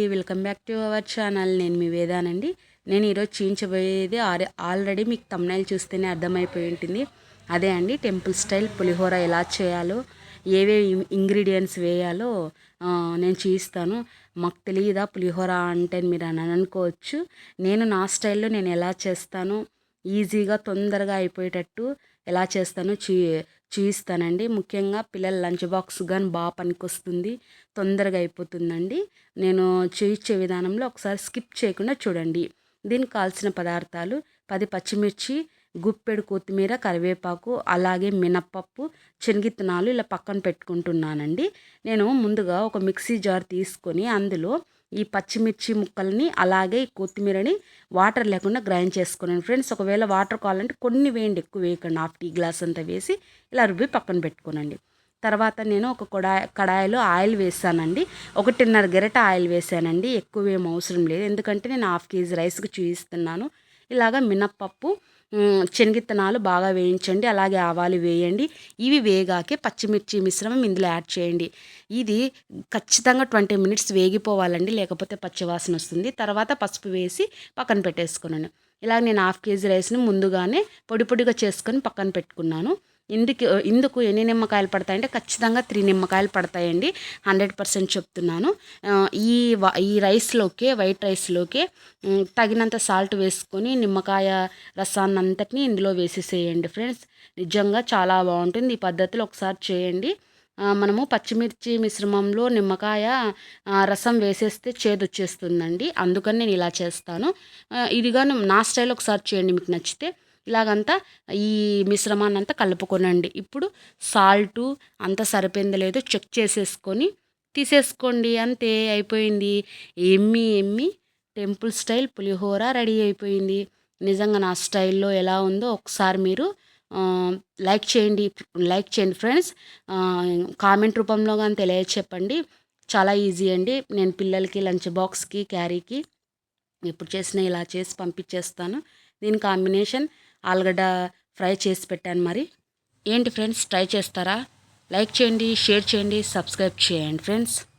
అండి welcome back to our channel. నేను మీ వేదానండి. నేను ఈరోజు చూపించబోయేది ఆల్రెడీ మీకు తమ్నైల్ చూస్తేనే అర్థమైపోయి ఉంటుంది. అదే అండి టెంపుల్ స్టైల్ పులిహోర ఎలా చేయాలో ఏవేవి ఇంగ్రీడియంట్స్ వేయాలో నేను చూపిస్తాను మాకు తెలియదా పులిహోర అంటే మీరు అని అనుకోవచ్చు. నేను నా స్టైల్లో నేను ఎలా చేస్తాను ఈజీగా తొందరగా అయిపోయేటట్టు ఎలా చేస్తానో చూ చూయిస్తానండి. ముఖ్యంగా పిల్లల లంచ్ బాక్స్ కానీ బాగా పనికొస్తుంది. తొందరగా అయిపోతుందండి. నేను చూయించే విధానంలో ఒకసారి స్కిప్ చేయకుండా చూడండి. దీనికి కావాల్సిన పదార్థాలు పది పచ్చిమిర్చి గుప్పెడు కొత్తిమీర కరివేపాకు అలాగే మినప్పప్పు శనగిత్తనాలు ఇలా పక్కన పెట్టుకుంటున్నానండి. నేను ముందుగా ఒక మిక్సీ జార్ తీసుకొని అందులో ఈ పచ్చిమిర్చి ముక్కల్ని అలాగే ఈ కొత్తిమీరని వాటర్ లేకుండా గ్రైండ్ చేసుకున్నాను. ఫ్రెండ్స్ ఒకవేళ వాటర్ కావాలంటే కొన్ని వేయండి ఎక్కువ వేయకండి. హాఫ్ టీ గ్లాస్ అంతా వేసి ఇలా రుబ్బి పక్కన పెట్టుకోనండి. తర్వాత నేను ఒక కడాయి కడాయిలో ఆయిల్ వేసానండి. ఒకటిన్నర గెరట ఆయిల్ వేసానండి. ఎక్కువ ఏం అవసరం లేదు. ఎందుకంటే నేను హాఫ్ కేజీ రైస్కి చూపిస్తున్నాను. ఇలాగ మినప్పప్పు శనగిత్తనాలు బాగా వేయించండి. అలాగే ఆవాలు వేయండి. ఇవి వేగాకే పచ్చిమిర్చి మిశ్రమం ఇందులో యాడ్ చేయండి. ఇది ఖచ్చితంగా ట్వంటీ మినిట్స్ వేగిపోవాలండి. లేకపోతే పచ్చివాసన వస్తుంది. తర్వాత పసుపు వేసి పక్కన పెట్టేసుకున్నాను. ఇలా నేను హాఫ్ కేజీ రైస్ని ముందుగానే పొడి పొడిగా చేసుకొని పక్కన పెట్టుకున్నాను. ఇందుకు ఇందుకు ఎన్ని నిమ్మకాయలు పడతాయంటే ఖచ్చితంగా త్రీ నిమ్మకాయలు పడతాయండి. హండ్రెడ్ పర్సెంట్ చెప్తున్నాను. ఈ వ- ఈ రైస్లోకే వైట్ రైస్లోకే తగినంత సాల్ట్ వేసుకొని నిమ్మకాయ రసాన్ని అంతటిని ఇందులో వేసేసేయండి ఫ్రెండ్స్. నిజంగా చాలా బాగుంటుంది. ఈ పద్ధతిలో ఒకసారి చేయండి. మనము పచ్చిమిర్చి మిశ్రమంలో నిమ్మకాయ రసం వేసేస్తే చేదు వచ్చేస్తుందండి అందుకని నేను ఇలా చేస్తాను. ఇదిగాను ఇదిగా నా స్టైల్ ఒకసారి చేయండి మీకు నచ్చితే. ఇలాగంతా ఈ మిశ్రమాన్ని అంతా కలుపుకోనండి. ఇప్పుడు సాల్టు అంత సరిపోయిందో లేదో చెక్ చేసేసుకొని తీసేసుకోండి. అంతే అయిపోయింది. ఎమ్మి ఎమ్మి టెంపుల్ స్టైల్ పులిహోర రెడీ అయిపోయింది. నిజంగా నా స్టైల్లో ఎలా ఉందో ఒకసారి మీరు లైక్ చేయండి. లైక్ చేయండి ఫ్రెండ్స్. కామెంట్ రూపంలో కానీ తెలియచెప్పండి. చాలా ఈజీ అండి. నేను పిల్లలకి లంచ్ బాక్స్కి క్యారీకి ఎప్పుడు చేసినా ఇలా చేసి పంపించేస్తాను. దీని కాంబినేషన్ ఆలుగడ్డ ఫ్రై చేసి పెట్టాను మరి. ఏంటి ఫ్రెండ్స్ ట్రై చేస్తారా? లైక్ చేయండి షేర్ చేయండి సబ్స్క్రైబ్ చేయండి ఫ్రెండ్స్.